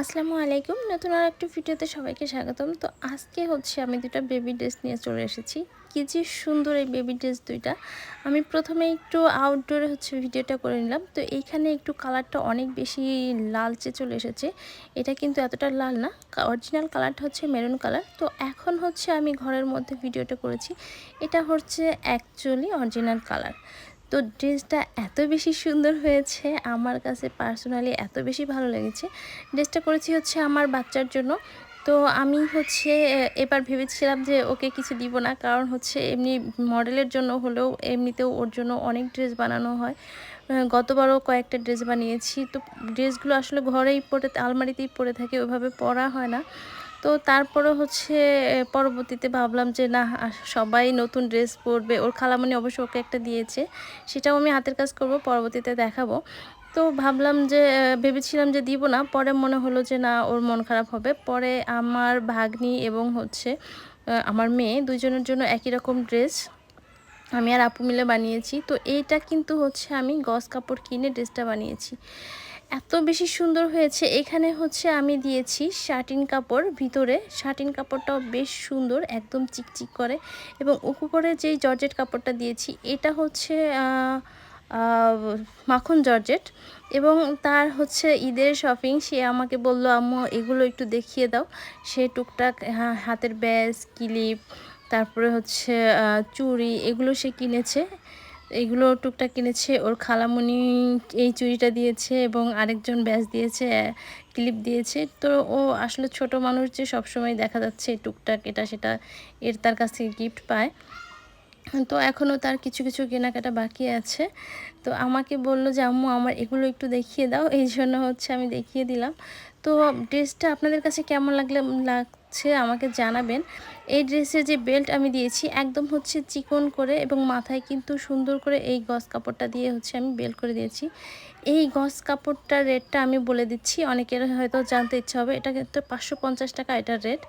আসসালামু আলাইকুম। নতুন আর একটা ভিডিওতে সবাইকে স্বাগতম। তো আজকে হচ্ছে আমি দুটো বেবি ড্রেস নিয়ে চলে এসেছি। কি যে সুন্দর এই বেবি ড্রেস দুইটা। আমি প্রথমে একটু আউটডোরে হচ্ছে ভিডিওটা করে নিলাম। তো এইখানে একটু কালারটা অনেক বেশি লালচে চলে এসেছে। এটা কিন্তু এতটা লাল না। অরিজিনাল কালারটা হচ্ছে মেরুন কালার তো এখন হচ্ছে আমি ঘরের মধ্যে ভিডিওটা করেছি। এটা হচ্ছে অ্যাকচুয়ালি অরিজিনাল কালার তো ড্রেসটা এত বেশি সুন্দর হয়েছে, আমার কাছে পার্সোনালি এত বেশি ভালো লেগেছে। ড্রেসটা করেছি হচ্ছে আমার বাচ্চার জন্য। তো আমি হচ্ছে এবার ভেবেছিলাম যে ওকে কিছু দিব না, কারণ হচ্ছে এমনি মডেলের জন্য হলেও এমনিতেও ওর জন্য অনেক ড্রেস বানানো হয়। গতবারও কয়েকটা ড্রেস বানিয়েছি। তো ড্রেসগুলো আসলে ঘরেই পরে, আলমারিতেই পরে থাকে, ওইভাবে পরা হয় না। তো তারপরে হচ্ছে পরবর্তীতে ভাবলাম যে না সবাই নতুন ড্রেস পরবে। ওর খালামণি অবশ্য ওকে একটা দিয়েছে, সেটাও আমি হাতের কাজ করব, পরবর্তীতে দেখাবো। তো ভাবলাম যে ভেবেছিলাম যে দিব না, পরে মনে হলো যে, না, ওর মন খারাপ হবে। পরে আমার ভাগ্নি এবং হচ্ছে আমার মেয়ে দুজনের জন্য একই রকম ড্রেস আমি আর আপু মিলে বানিয়েছি। তো এইটা কিন্তু হচ্ছে আমি গস কাপড় কিনে ড্রেসটা বানিয়েছি। এত বেশি সুন্দর হয়েছে। এখানে হচ্ছে আমি দিয়েছি শার্টিন কাপড়। ভিতরে শার্টিন কাপড়টাও বেশ সুন্দর, একদম চিকচিক করে এবং উপরে যেই জর্জেট কাপড়টা দিয়েছি, এটা হচ্ছে মাখন জর্জেট এবং তার হচ্ছে ঈদের শপিং সে আমাকে বলল, আম্মু, এগুলো একটু দেখিয়ে দাও। সে টুকটাক হাতের ব্যাস, ক্লিপ, তারপরে হচ্ছে চুড়ি, এগুলো সে কিনেছে। এগুলো টুকটাক কিনেছে। ওর খালামুনি এই চুরিটা দিয়েছে এবং আরেকজন ব্যাস দিয়েছে ক্লিপ দিয়েছে। তো ও আসলে ছোট মানুষ যে সবসময় দেখা যাচ্ছে টুকটাক এটা সেটা এর তার কাছ থেকে গিফট পায়। তো এখনও তার কিছু কিছু কেনাকাটা বাকি আছে। তো আমাকে বলল যে, আম্মু, আমার এগুলো একটু দেখিয়ে দাও। এই জন্য হচ্ছে আমি দেখিয়ে দিলাম। তো ড্রেসটা আপনাদের কাছে কেমন লাগলে, লাগছে আমাকে জানাবেন। এই ড্রেসের যে বেল্ট আমি দিয়েছি, একদম হচ্ছে চিকন করে এবং মাথায় কিন্তু সুন্দর করে এই গস কাপড়টা দিয়ে হচ্ছে আমি বেল্ট করে দিয়েছি। এই গস কাপড়টার রেটটা আমি বলে দিচ্ছি, অনেকের হয়তো জানতে ইচ্ছা হবে। এটা কিন্তু পাঁচশো টাকা এটার রেট।